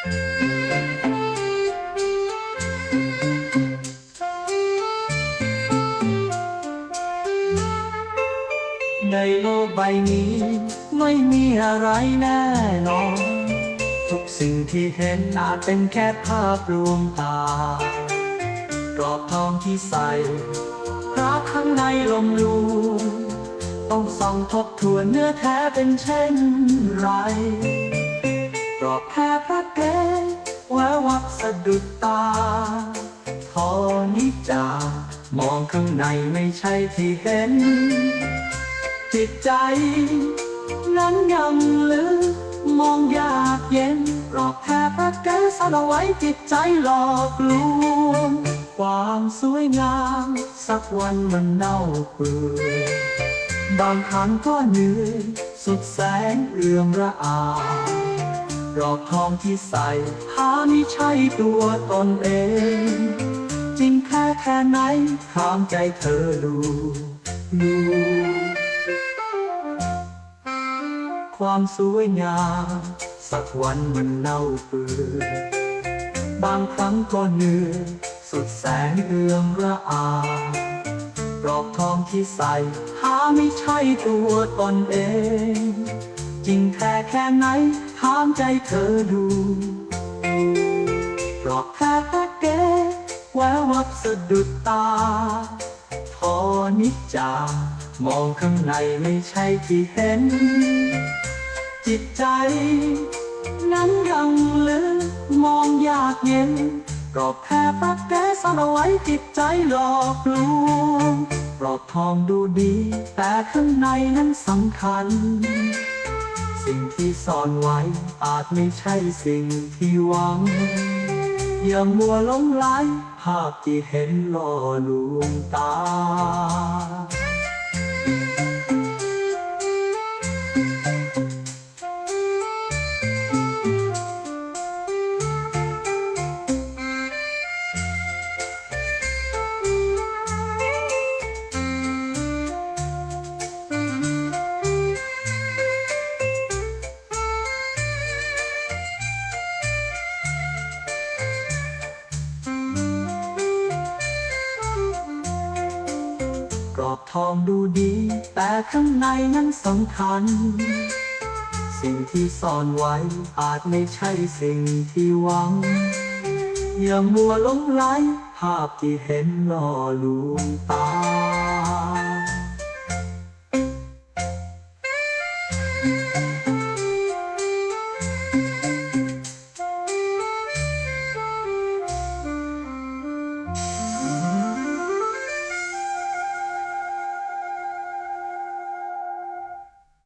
ในโลกใบนี้ ไม่มีอะไรแน่นอน ทุกสิ่งที่เห็นอาจเป็นแค่ภาพลวงตากรอบทองที่ใส่รักข้างในลมลูต้องส่องทบทวนเนื้อแท้เป็นเช่นไร รอบแค่พระเกศแวววับสะดุดตาทอนิจามองข้างในไม่ใช่ที่เห็น จิตใจนั้นยังลึกมองยากเย็นหลอกแค่พระแกสเอาไว้จิตใจหลอกลวง ความสวยงาม สักวันมันเน่าเปื่อยบางครั้งก็เหนื่อย สุดแสงเรืองระอา ดอกทองที่ใส่หาไม่ใช่ตัวตนเอง จริงแค่แค่ไหนถามใจเธอดูดูความสวยงามสักวันมันเน่าเปื่อยบางครั้งก็เหนื่อยสุดแสงเรืองระอาดอกทองที่ใส่หาไม่ใช่ตัวตนเอง จริงแค่แค่ไหนถามใจเธอดูดอกแค่แค่เก๋แวววับสะดุดตา พอนิจจามองข้างในไม่ใช่ที่เห็น จิตใจ นั้นยังลึกมองยากเย็นก็แค่ปักแก้สเอาไว้จิตใจหลอกลวงปลอกทองดูดี แต่ข้างในนั้นสำคัญ สิ่งที่ซ่อนไว้ อาจไม่ใช่สิ่งที่หวัง อย่ามัวหลงไหลภาพที่เห็นล่อลวงตา รอบทองดูดี แต่ข้างในนั้นสำคัญ สิ่งที่ซ่อนไว้อาจไม่ใช่สิ่งที่หวัง อย่ามัวหลงไหลภาพที่เห็นล่อลวงตา